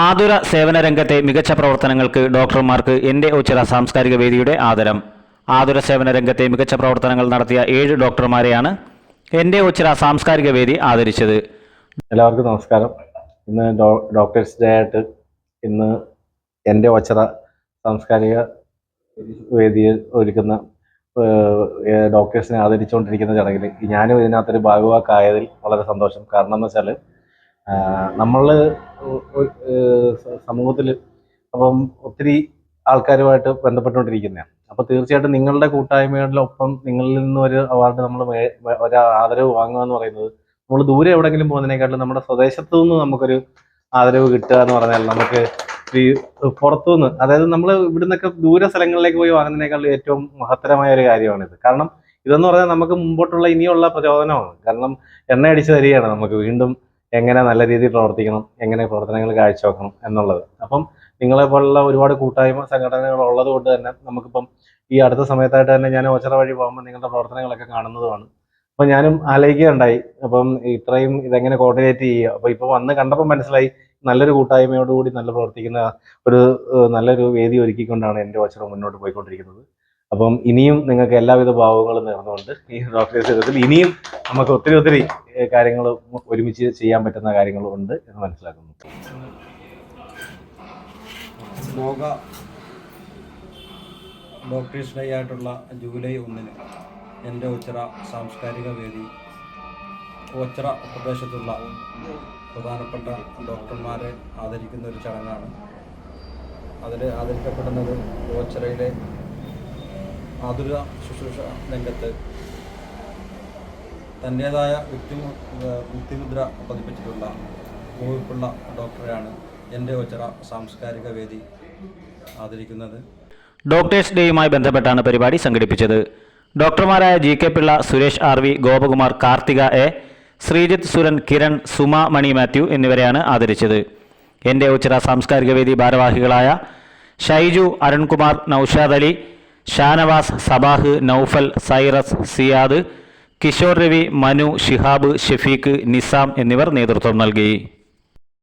ആതുര സേവന രംഗത്തെ മികച്ച പ്രവർത്തനങ്ങൾക്ക് ഡോക്ടർമാർക്ക് എന്റെ ഉച്ചര സാംസ്കാരിക വേദിയുടെ ആദരം. ആതുര സേവന രംഗത്തെ മികച്ച പ്രവർത്തനങ്ങൾ നടത്തിയ ഏഴ് ഡോക്ടർമാരെയാണ് എന്റെ ഉച്ചര സാംസ്കാരിക വേദി ആദരിച്ചത്. എല്ലാവർക്കും നമസ്കാരം. ഇന്ന് ഡോക്ടേഴ്സ് ഡേ ആയിട്ട് ഇന്ന് എന്റെ ഒച്ചറ സാംസ്കാരിക വേദിയിൽ ഒരുക്കുന്ന ഡോക്ടേഴ്സിനെ ആദരിച്ചുകൊണ്ടിരിക്കുന്ന ചടങ്ങിൽ ഞാനും ഇതിനകത്തൊരു ഭാഗവാക്കായതിൽ വളരെ സന്തോഷം. കാരണം എന്ന് വെച്ചാൽ നമ്മൾ സമൂഹത്തിൽ അപ്പം ഒത്തിരി ആൾക്കാരുമായിട്ട് ബന്ധപ്പെട്ടുകൊണ്ടിരിക്കുന്നതാണ്. അപ്പോൾ തീർച്ചയായിട്ടും നിങ്ങളുടെ കൂട്ടായ്മകളിലൊപ്പം നിങ്ങളിൽ നിന്ന് ഒരു അവാർഡ് നമ്മൾ ഒരു ആദരവ് വാങ്ങുക എന്ന് പറയുന്നത് നമ്മൾ ദൂരെ എവിടെങ്കിലും പോകുന്നതിനേക്കാളും നമ്മുടെ സ്വദേശത്തു നിന്ന് നമുക്കൊരു ആദരവ് കിട്ടുക എന്ന് പറഞ്ഞാൽ നമുക്ക് ഈ പുറത്തുനിന്ന് അതായത് നമ്മൾ ഇവിടെ നിന്നൊക്കെ ദൂര സ്ഥലങ്ങളിലേക്ക് പോയി വാങ്ങുന്നതിനേക്കാളും ഏറ്റവും മഹത്തരമായ ഒരു കാര്യമാണിത്. കാരണം ഇതെന്ന് പറഞ്ഞാൽ നമുക്ക് മുമ്പോട്ടുള്ള ഇനിയുള്ള പ്രചോദനമാണ്. കാരണം എണ്ണ അടിച്ചു തരികയാണ് നമുക്ക് വീണ്ടും എങ്ങനെ നല്ല രീതിയിൽ പ്രവർത്തിക്കണം എങ്ങനെ പ്രവർത്തനങ്ങൾ കാഴ്ചവെക്കണം എന്നുള്ളത്. അപ്പം നിങ്ങളെ പോലുള്ള ഒരുപാട് കൂട്ടായ്മ സംഘടനകൾ ഉള്ളത് കൊണ്ട് തന്നെ നമുക്കിപ്പം ഈ അടുത്ത സമയത്തായിട്ട് തന്നെ ഞാൻ ഓച്ചറ വഴി പോകുമ്പോൾ നിങ്ങളുടെ പ്രവർത്തനങ്ങളൊക്കെ കാണുന്നതുമാണ്. അപ്പം ഞാനും ആലോചിക്കുകയുണ്ടായി. അപ്പം ഇത്രയും ഇതെങ്ങനെ കോർഡിനേറ്റ് ചെയ്യുക? അപ്പോൾ ഇപ്പോൾ വന്ന് കണ്ടപ്പോൾ മനസ്സിലായി നല്ലൊരു കൂട്ടായ്മയോടുകൂടി നല്ല പ്രവർത്തിക്കുന്ന ഒരു നല്ലൊരു വേദി ഒരുക്കിക്കൊണ്ടാണ് എന്റെ ഓച്ചറ മുന്നോട്ട് പോയിക്കൊണ്ടിരിക്കുന്നത്. അപ്പം ഇനിയും നിങ്ങൾക്ക് എല്ലാവിധ ഭാവങ്ങളും നേർന്നുകൊണ്ട് ഈ ഡോക്ടേഴ്സ് ഇനിയും നമുക്ക് ഒത്തിരി ഒത്തിരി കാര്യങ്ങൾ ഒരുമിച്ച് ചെയ്യാൻ പറ്റുന്ന കാര്യങ്ങളും ഉണ്ട് എന്ന് മനസ്സിലാക്കുന്നു. ലോക ഡോക്ടേഴ്സ് ഡേ ആയിട്ടുള്ള ജൂലൈ ഒന്നിന് എന്റെ ഉച്ചറ സാംസ്കാരിക വേദി ഒച്ചറ പ്രദേശത്തുള്ള പ്രധാനപ്പെട്ട ഡോക്ടർമാരെ ആദരിക്കുന്ന ഒരു ചടങ്ങാണ്. അതിൽ ആദരിക്കപ്പെടുന്നത് ഓച്ചറയിലെ ആതുര ശുശ്രൂഷ രംഗത്ത് തന്റേതായ വ്യക്തി വ്യക്തിമുദ്ര പതിപ്പിച്ചിട്ടുള്ള മൂവിപ്പുള്ള ഡോക്ടറെയാണ് എന്റെ ഒച്ചറ സാംസ്കാരിക വേദി ആദരിക്കുന്നത്. ഡോക്ടേഴ്സ് ഡേയുമായി ബന്ധപ്പെട്ടാണ് പരിപാടി സംഘടിപ്പിച്ചത്. ഡോക്ടർമാരായ G K Pillai Suresh R V Gopakumar Karthika A Sreejith Suran Kiran Suma Mani Mathew എന്നിവരെയാണ് ആദരിച്ചത്. എന്റെ ഉച്ചറ സാംസ്കാരിക വേദി ഭാരവാഹികളായ ഷൈജു അരുൺകുമാർ നൌഷാദ് അലി ഷാനവാസ് സബാഹ് നൌഫൽ സൈറസ് സിയാദ് കിഷോർ രവി മനു ഷിഹാബ് ഷെഫീഖ് നിസാം എന്നിവർ നേതൃത്വം നൽകി.